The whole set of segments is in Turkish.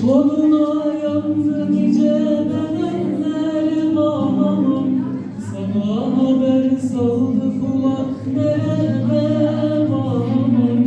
Aşk oduna yandı nice bedenler Sana haber saldı kulak nerede bağlamam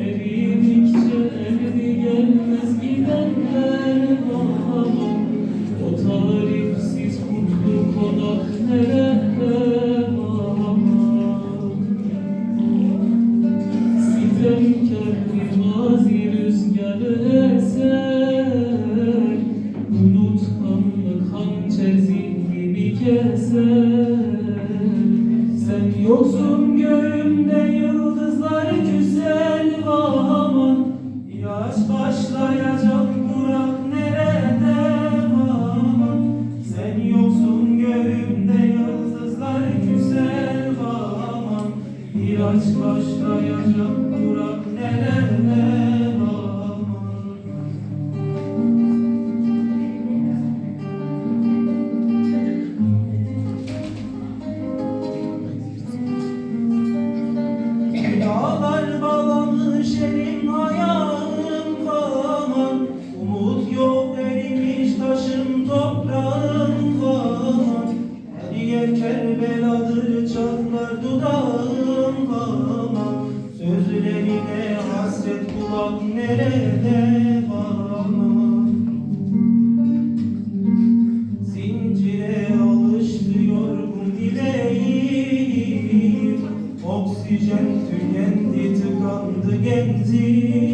Eridikçe eridi gelmez gidenler bağlamam O tarifsiz kutlu konak nerede keser Sen yoksun göğümde yıldızlar güzel aman Yaş başlayacak Burak nerede aman Sen yoksun göğümde yıldızlar güzel aman Bir aşk başlayacak Burak nerede bağlamış elim ayağım kaman Umut yok erimiş taşım toprağım kaman Her yer Kerbeladır çatlar dudağım kaman Sözlerine hasret kulak nerede kaman exist.